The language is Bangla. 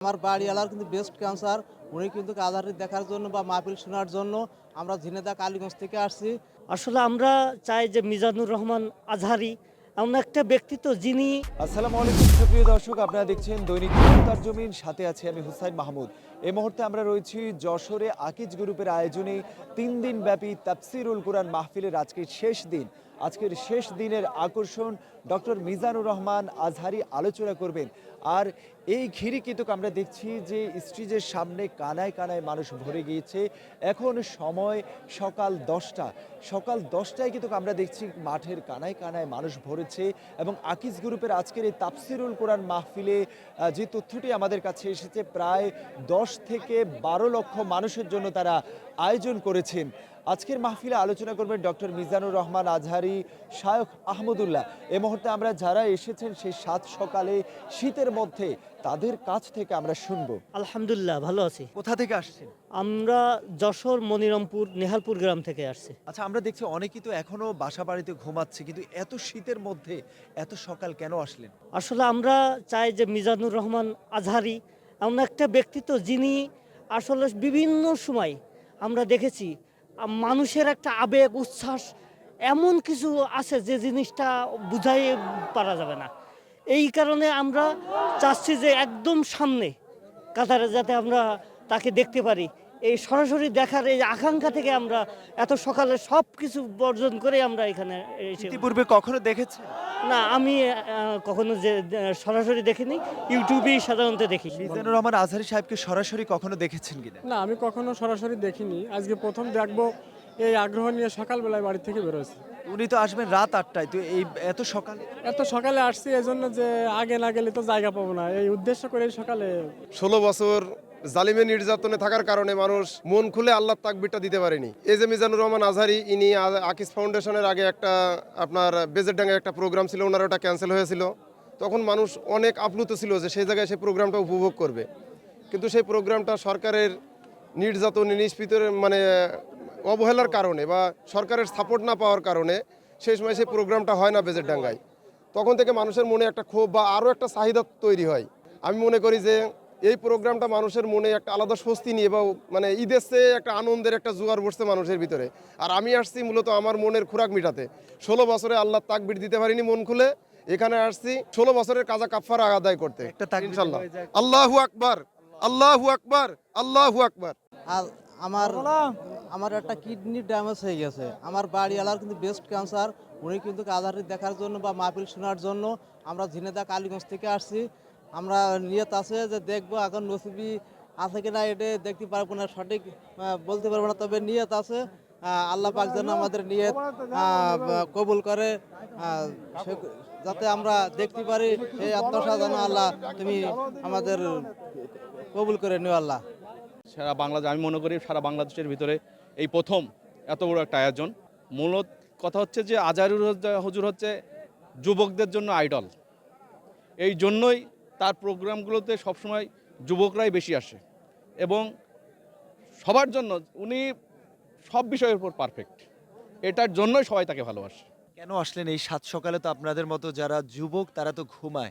আমার বাড়িওয়ালার কিন্তু বেস্ট ক্যান্সার উনি কিন্তু আধারিত দেখার জন্য বা মাহফিল শোনার জন্য আমরা ঝিনেদা কালীগঞ্জ থেকে আসছি। আসলে আমরা চাই যে মিজানুর রহমান আজহারি এমন একটা ব্যক্তিত্ব যিনি আসসালামু আলাইকুম সুপ্রিয় দর্শক আপনারা দেখছেন দৈনিক তার জমিন সাথে আছে আমি হুসাইন মাহমুদ। এই মুহূর্তে আমরা রয়েছি যশোরে আকিজ গ্রুপের আয়োজনে তিন দিন ব্যাপী তাফসিরুল কোরআন মাহফিলের আজকের শেষ দিন। আজকের শেষ দিনের আকর্ষণ ডক্টর মিজানুর রহমান আজহারি আলোচনা করবেন। আর এই ঘিরে কিন্তু আমরা দেখছি যে স্টেজের সামনে কানায় কানায় মানুষ ভরে গিয়েছে। এখন সময় সকাল দশটা। সকাল দশটায় কিন্তু আমরা দেখছি মাঠের কানায় কানায় মানুষ ভরেছে এবং আকিজ গ্রুপের আজকের এই তাফসিরুল কোরআন মাহফিলে যে তথ্যটি আমাদের কাছে এসেছে, প্রায় দশ থেকে বারো লক্ষ মানুষের জন্য তারা আয়োজন করেছেন। আজকের মাহফিলে আলোচনা করবেন ডক্টর মিজানুর রহমান আজহারি শায়খ আহমদুল্লাহ। এ মুহূর্তে আমরা যারা এসেছেন সেই সাত সকালে শীতের মধ্যে তাদের কাছ থেকে আমরা শুনব। আলহামদুলিল্লাহ ভালো আছি। কোথা থেকে আসছেন? আমরা যশোর মনিরামপুর নেহালপুর গ্রাম থেকে আসছি। আচ্ছা আমরা দেখছি অনেকেই তো এখনও বাসা বাড়িতে ঘুমাচ্ছে কিন্তু এত শীতের মধ্যে এত সকাল কেন আসলেন? আসলে আমরা চাই যে মিজানুর রহমান আজহারি এমন একটা ব্যক্তিত্ব যিনি আসলে বিভিন্ন সময় আমরা দেখেছি মানুষের একটা আবেগ, উচ্ছ্বাস এমন কিছু আছে যে জিনিসটা বুঝাই পারা যাবে না। এই কারণে আমরা চাচ্ছি যে একদম সামনে কাতারে যাতে আমরা তাকে দেখতে পারি। এই সরাসরি দেখার এই আকাঙ্ক্ষা থেকে আমরা এত সকালে সব কিছু বর্জন করে আমরা এখানে এসে ইতিপূর্বে কখনো দেখেছি না আমি কখনো যে সরাসরি দেখিনি ইউটিউবেই সাধারণত দেখি। মিজানুর রহমান আজহারি সাহেবকে সরাসরি কখনো দেখেছেন কিনা? না আমি কখনো সরাসরি দেখিনি। আজকে প্রথম দেখব এই আগ্রহ নিয়ে সকালবেলায় বাড়ি থেকে বেরোছি উনি তো আসবেন রাত আটটায় তো এই এত সকালে? এত সকালে আসছি এই জন্য যে আগে না গেলে তো জায়গা পাবো না। এই উদ্দেশ্য করে সকালে ষোলো বছর জালিমের নির্যাতনে থাকার কারণে মানুষ মন খুলে আল্লাহ তাকবিরটা দিতে পারেনি। এই যে মিজানুর রহমান আজহারি ইনি আ- আকিস ফাউন্ডেশনের আগে একটা আপনার বেজেরডাঙ্গে একটা প্রোগ্রাম ছিল ওনার ওটা ক্যান্সেল হয়েছিল। তখন মানুষ অনেক আপ্লুত ছিল যে সেই জায়গায় সেই প্রোগ্রামটা উপভোগ করবে। কিন্তু সেই প্রোগ্রামটা সরকারের নির্যাতন নিষ্পিতের মানে অবহেলার কারণে বা সরকারের সাপোর্ট না পাওয়ার কারণে সেই সময় সেই প্রোগ্রামটা হয় না বেজেরডাঙ্গায় তখন থেকে মানুষের মনে একটা ক্ষোভ বা আরও একটা চাহিদা তৈরি হয়। আমি মনে করি যে এই প্রোগ্রামটা মানুষের মনে একটা আলাদা স্বস্তি নিয়ে বা মানে ঈদের চেয়ে একটা আনন্দের একটা জোয়ার বসছে মানুষের ভিতরে। আর আমি আসছি মূলত আমার মনের খোরাক মিটাতে। ষোলো বছরে আল্লাহ তাকবির দিতে পারিনি মন খুলে এখানে আসছি ষোলো বছরের কাজা কাফারা আদায় করতে। ইনশাল্লাহ। আল্লাহু আকবার আল্লাহু আকবার আল্লাহু আকবার। আমার আমার একটা কিডনি ড্যামেজ হয়ে গেছে। আমার বাড়িওয়ালার কিন্তু বেস্ট ক্যান্সার উনি কিন্তু আধারিত দেখার জন্য বা মাহফিল শোনার জন্য আমরা ঝিনেদা কালীগঞ্জ থেকে আসছি। আমরা নিয়ত আছে যে দেখব এখন নসিবি আছে কিনা এটা দেখতে পারব না সঠিক বলতে পারব না তবে নিয়ত আছে। আল্লাহ পাক যেন আমাদের নিয়ত কবুল করে যাতে আমরা দেখতে পারি সেই আত্মসা যেন আল্লাহ তুমি আমাদের কবুল করে নিও আল্লাহ। সারা বাংলাদেশ আমি মনে করি সারা বাংলাদেশের ভিতরে এই প্রথম এত বড় একটা আয়োজন। মূলত কথা হচ্ছে যে আজারুর হজ্জা- হুজুর হচ্ছে যুবকদের জন্য আইডল। এই জন্যই তার প্রোগ্রামগুলোতে সবসময় যুবকরাই বেশি আসে এবং সবার জন্য উনি সব বিষয়ের উপর পারফেক্ট এটার জন্যই সবাই তাকে ভালোবাসে। কেন আসলেন এই সাত সকালে তো আপনাদের মতো যারা যুবক তারা তো ঘুমায়?